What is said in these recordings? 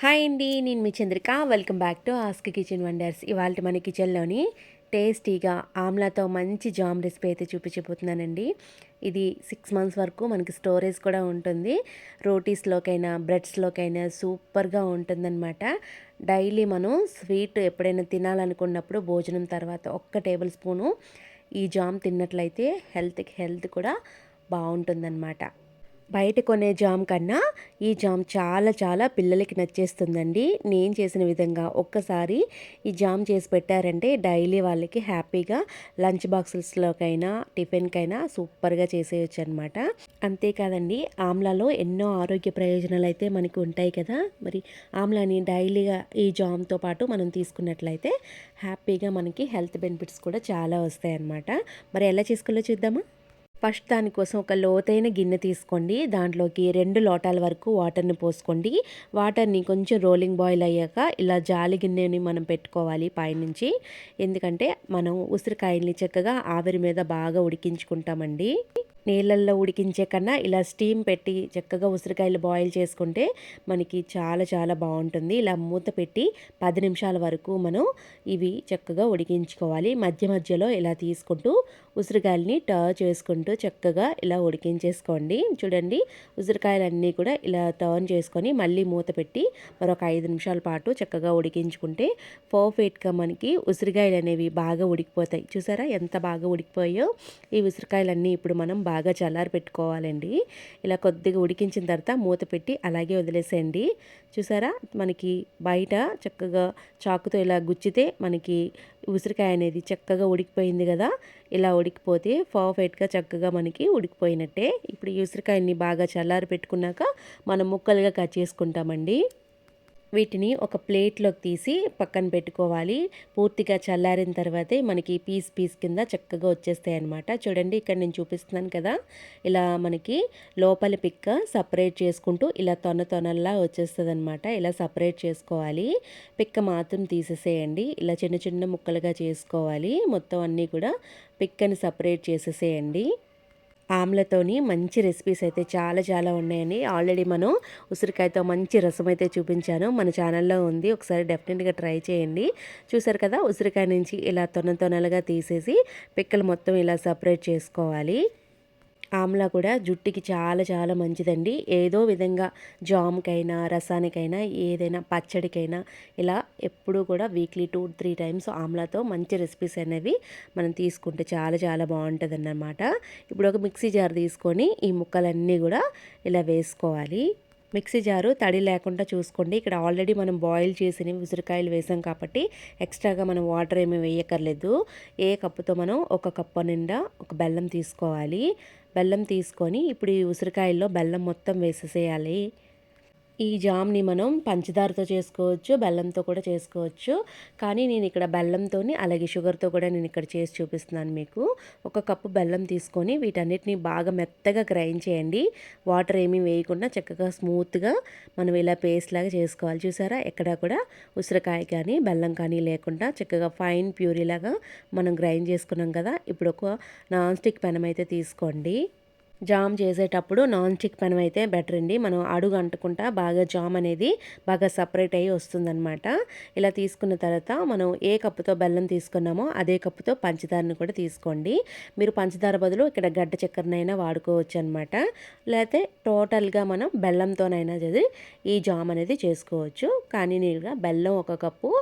Hi అండి నేను మీ Chandrika. Welcome back to ask kitchen wonders ఇవాళ మన కిచెన్లోని టేస్టీగా ఆమ్లాతో మంచి జామ్ రెసిపీ అయితే చూపించబోతున్నానండి. ఇది సిక్స్ మంత్స్ వరకు మనకి స్టోరేజ్ కూడా ఉంటుంది. రోటీస్లోకైనా బ్రెడ్స్లోకైనా సూపర్గా ఉంటుందన్నమాట. డైలీ మనం స్వీట్ ఎప్పుడైనా తినాలనుకున్నప్పుడు భోజనం తర్వాత ఒక్క టేబుల్ స్పూను ఈ జామ్ తిన్నట్లయితే హెల్త్కి హెల్త్ కూడా బాగుంటుందన్నమాట. బయట కొనే జామ్ కన్నా ఈ జామ్ చాలా చాలా పిల్లలకి నచ్చేస్తుందండి. నేను చేసిన విధంగా ఒక్కసారి ఈ జామ్ చేసి పెట్టారంటే డైలీ వాళ్ళకి హ్యాపీగా లంచ్ బాక్సెస్లోకైనా టిఫిన్కైనా సూపర్గా చేసేయచ్చు అనమాట అంతేకాదండి ఆమ్లాలో ఎన్నో ఆరోగ్య ప్రయోజనాలు అయితే మనకు ఉంటాయి కదా. మరి ఆమ్లాని డైలీగా ఈ జామ్తో పాటు మనం తీసుకున్నట్లయితే హ్యాపీగా మనకి హెల్త్ బెనిఫిట్స్ కూడా చాలా వస్తాయి అన్నమాట మరి ఎలా చేసుకోవాలో చూద్దామా? ఫస్ట్ దానికోసం ఒక లోతైన గిన్నె తీసుకోండి. దాంట్లోకి రెండు లోటాల వరకు వాటర్ని పోసుకోండి. వాటర్ని కొంచెం రోలింగ్ బాయిల్ అయ్యాక ఇలా జాలి గిన్నెని మనం పెట్టుకోవాలి పైనుంచి. ఎందుకంటే మనం ఉసిరికాయల్ని చక్కగా ఆవిరి మీద బాగా ఉడికించుకుంటామండి. నీళ్ళల్లో ఉడికించే కన్నా ఇలా స్టీమ్ పెట్టి చక్కగా ఉసిరికాయలు బాయిల్ చేసుకుంటే మనకి చాలా చాలా బాగుంటుంది. ఇలా మూత పెట్టి పది నిమిషాల వరకు మనం ఇవి చక్కగా ఉడికించుకోవాలి. మధ్య మధ్యలో ఇలా తీసుకుంటూ ఉసిరికాయలని టర్న్ చేసుకుంటూ చక్కగా ఇలా ఉడికించేసుకోండి. చూడండి ఉసిరికాయలన్నీ కూడా ఇలా టర్న్ చేసుకొని మళ్ళీ మూత పెట్టి మరొక ఐదు నిమిషాల పాటు చక్కగా ఉడికించుకుంటే పర్ఫెక్ట్గా మనకి ఉసిరికాయలు అనేవి బాగా ఉడికిపోతాయి. చూసారా ఎంత బాగా ఉడికిపోయో ఈ ఉసిరికాయలన్నీ ఇప్పుడు మనం బాగా బాగా చల్లారి పెట్టుకోవాలండి. ఇలా కొద్దిగా ఉడికించిన తర్వాత మూత పెట్టి అలాగే వదిలేసేయండి. చూసారా? మనకి బయట చక్కగా చాకుతో ఇలా గుచ్చితే మనకి ఉసిరికాయ అనేది చక్కగా ఉడికిపోయింది కదా? ఇలా ఉడికిపోతే పర్ఫెక్ట్గా చక్కగా మనకి ఉడికిపోయినట్టే. ఇప్పుడు ఈ ఉసిరికాయని బాగా చల్లారి పెట్టుకున్నాక మనం ముక్కలుగా కట్ చేసుకుంటామండి. వీటిని ఒక ప్లేట్లోకి తీసి పక్కన పెట్టుకోవాలి. పూర్తిగా చల్లారిన తర్వాతే మనకి పీస్ పీస్ కింద చక్కగా వచ్చేస్తాయి అనమాట చూడండి ఇక్కడ నేను చూపిస్తున్నాను కదా. ఇలా మనకి లోపల పిక్క సపరేట్ చేసుకుంటూ ఇలా తొన తొనల్లా వచ్చేస్తుంది అనమాట ఇలా సపరేట్ చేసుకోవాలి. పిక్క మాత్రం తీసేసేయండి. ఇలా చిన్న చిన్న ముక్కలుగా చేసుకోవాలి. మొత్తం అన్నీ కూడా పిక్కని సపరేట్ చేసేసేయండి. ఆమ్లతోని మంచి రెసిపీస్ అయితే చాలా చాలా ఉన్నాయండి. ఆల్రెడీ మనం ఉసిరికాయతో మంచి రసం అయితే చూపించాను. మన ఛానల్లో ఉంది. ఒకసారి డెఫినెట్గా ట్రై చేయండి. చూసారు కదా? ఉసిరికాయ నుంచి ఇలా తొన తొనలుగా తీసేసి పిక్కలు మొత్తం ఇలా సపరేట్ చేసుకోవాలి. ఆమ్లా కూడా జుట్టుకి చాలా చాలా మంచిదండి. ఏదో విధంగా జామ్కైనా రసానికైనా ఏదైనా పచ్చడికైనా ఇలా ఎప్పుడూ కూడా వీక్లీ టూ త్రీ టైమ్స్ ఆమ్లాతో మంచి రెసిపీస్ అనేవి మనం తీసుకుంటే చాలా చాలా బాగుంటుంది అన్నమాట ఇప్పుడు ఒక మిక్సీ జార్ తీసుకొని ఈ ముక్కలన్నీ కూడా ఇలా వేసుకోవాలి. మిక్సీ జారు తడి లేకుండా చూసుకోండి. ఇక్కడ ఆల్రెడీ మనం బాయిల్ చేసిన ఉసిరికాయలు వేసాం కాబట్టి ఎక్స్ట్రాగా మనం వాటర్ ఏమీ వేయక్కర్లేదు. ఏ కప్పుతో మనం ఒక కప్పు నిండా ఒక బెల్లం తీసుకోవాలి. బెల్లం తీసుకొని ఇప్పుడు ఈ ఉసిరికాయల్లో బెల్లం మొత్తం వేసేసేయాలి. ఈ జామ్ని మనం పంచదారతో చేసుకోవచ్చు బెల్లంతో కూడా చేసుకోవచ్చు. కానీ నేను ఇక్కడ బెల్లంతో అలాగే షుగర్తో కూడా నేను ఇక్కడ చేసి చూపిస్తున్నాను మీకు. ఒక కప్పు బెల్లం తీసుకొని వీటన్నిటిని బాగా మెత్తగా గ్రైండ్ చేయండి. వాటర్ ఏమీ వేయకుండా చక్కగా స్మూత్గా మనం ఇలా పేస్ట్ లాగా చేసుకోవాలి. చూసారా? ఎక్కడ కూడా ఉసిరికాయ కానీ బెల్లం కానీ లేకుండా చక్కగా ఫైన్ ప్యూరీలాగా మనం గ్రైండ్ చేసుకున్నాం కదా? ఇప్పుడు ఒక నాన్ స్టిక్ పెనం అయితే తీసుకోండి. జామ్ చేసేటప్పుడు నాన్ స్టిక్ పెనం అయితే బెటర్ అండి మనం అడుగు అంటుకుంటా బాగా జామ్ అనేది బాగా సపరేట్ అయ్యి వస్తుందన్నమాట. ఇలా తీసుకున్న తర్వాత మనం ఏ కప్పుతో బెల్లం తీసుకున్నామో అదే కప్పుతో పంచదారను కూడా తీసుకోండి. మీరు పంచదార బదులు ఇక్కడ గడ్డ చక్కెరనైనా వాడుకోవచ్చు అనమాట లేకపోతే టోటల్గా మనం బెల్లంతోనైనా చదివి ఈ జామ్ అనేది చేసుకోవచ్చు. కానీ నేను బెల్లం ఒక కప్పు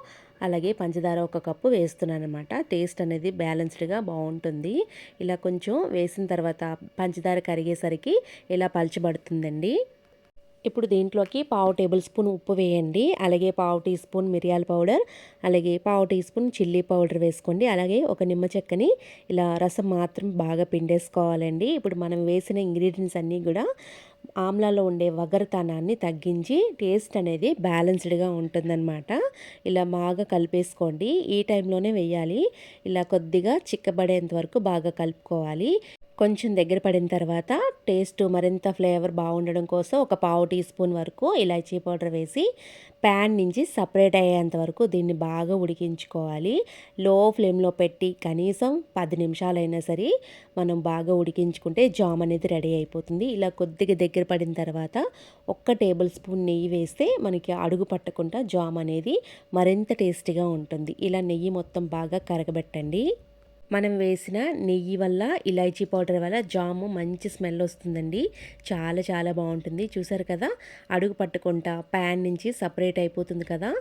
అలాగే పంచదార ఒక కప్పు వేస్తున్నాను అనమాట టేస్ట్ అనేది బ్యాలెన్స్డ్గా బాగుంటుంది ఇలా కొంచెం వేసిన తర్వాత పంచదార కరిగేసరికి ఇలా పలచబడుతుందండి. ఇప్పుడు దీంట్లోకి పావు టేబుల్ స్పూన్ ఉప్పు వేయండి. అలాగే పావు టీ స్పూన్ మిరియాల పౌడర్ అలాగే పావు టీ స్పూన్ చిల్లీ పౌడర్ వేసుకోండి. అలాగే ఒక నిమ్మ చెక్కని ఇలా రసం మాత్రం బాగా పిండేసుకోవాలండి. ఇప్పుడు మనం వేసిన ఇంగ్రీడియంట్స్ అన్నీ కూడా ఆమ్లాలో ఉండే వగరతనాన్ని తగ్గించి టేస్ట్ అనేది బ్యాలెన్స్డ్గా ఉంటుందన్నమాట. ఇలా బాగా కలిపేసుకోండి. ఈ టైంలోనే వేయాలి. ఇలా కొద్దిగా చిక్కబడేంత వరకు బాగా కలుపుకోవాలి. కొంచెం దగ్గర పడిన తర్వాత టేస్ట్ మరింత ఫ్లేవర్ బాగుండడం కోసం ఒక పావు టీ స్పూన్ వరకు ఇలాచీ పౌడర్ వేసి ప్యాన్ నుంచి సపరేట్ అయ్యేంత వరకు దీన్ని బాగా ఉడికించుకోవాలి. లో ఫ్లేమ్లో పెట్టి కనీసం పది నిమిషాలైనా సరే మనం బాగా ఉడికించుకుంటే జామ్ అనేది రెడీ అయిపోతుంది. ఇలా కొద్దిగా దగ్గర పడిన తర్వాత ఒక్క టేబుల్ స్పూన్ నెయ్యి వేస్తే మనకి అడుగు పట్టకుండా జామ్ అనేది మరింత టేస్టీగా ఉంటుంది. ఇలా నెయ్యి మొత్తం బాగా కరగబెట్టండి. మనం వేసిన నెయ్యి వల్ల ఇలాచీ పౌడర్ వల్ల జాము మంచి స్మెల్ వస్తుందండి. చాలా చాలా బాగుంటుంది. చూసారు కదా? అడుగు పట్టుకుంటా ప్యాన్ నుంచి సపరేట్ అయిపోతుంది కదా?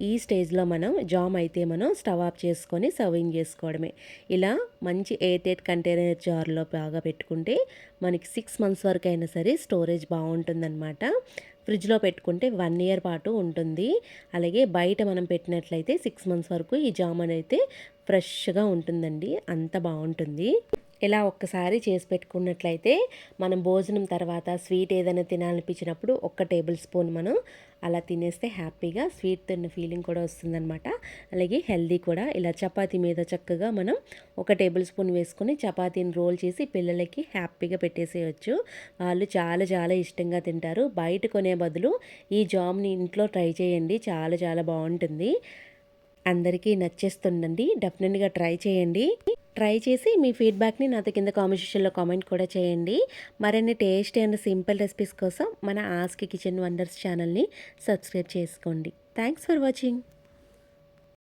ఈ స్టేజ్లో మనం జామ్ అయితే మనం స్టవ్ ఆఫ్ చేసుకొని సర్వింగ్ చేసుకోవడమే. ఇలా మంచి ఎయిర్ టైట్ కంటైనర్ జార్లో బాగా పెట్టుకుంటే మనకి సిక్స్ మంత్స్ వరకు అయినా సరే స్టోరేజ్ బాగుంటుందన్నమాట. ఫ్రిడ్జ్లో పెట్టుకుంటే వన్ ఇయర్ పాటు ఉంటుంది. అలాగే బయట మనం పెట్టినట్లయితే సిక్స్ మంత్స్ వరకు ఈ జామ్ అయితే ఫ్రెష్గా ఉంటుందండి. అంత బాగుంటుంది. ఇలా ఒక్కసారి చేసి పెట్టుకున్నట్లయితే మనం భోజనం తర్వాత స్వీట్ ఏదైనా తినాలనిపించినప్పుడు ఒక్క టేబుల్ స్పూన్ మనం అలా తినేస్తే హ్యాపీగా స్వీట్ తిన్న ఫీలింగ్ కూడా వస్తుందన్నమాట. అలాగే హెల్దీ కూడా ఇలా చపాతీ మీద చక్కగా మనం ఒక టేబుల్ స్పూన్ వేసుకొని చపాతీని రోల్ చేసి పిల్లలకి హ్యాపీగా పెట్టేసేయచ్చు. వాళ్ళు చాలా చాలా ఇష్టంగా తింటారు. బయట కొనే బదులు ఈ జామ్ని ఇంట్లో ట్రై చేయండి. చాలా చాలా బాగుంటుంది. అందరికీ నచ్చేస్తుందండి. డెఫినెట్గా ట్రై చేయండి. ట్రై చేసి మీ ఫీడ్బ్యాక్ని నాతో కింద కామెంట్ సెక్షన్లో కామెంట్ కూడా చేయండి. మరిన్ని టేస్ట్ అండ్ సింపుల్ రెసిపీస్ కోసం మన ఆస్కి కిచెన్ వండర్స్ ఛానల్ని సబ్స్క్రైబ్ చేసుకోండి. Thanks for watching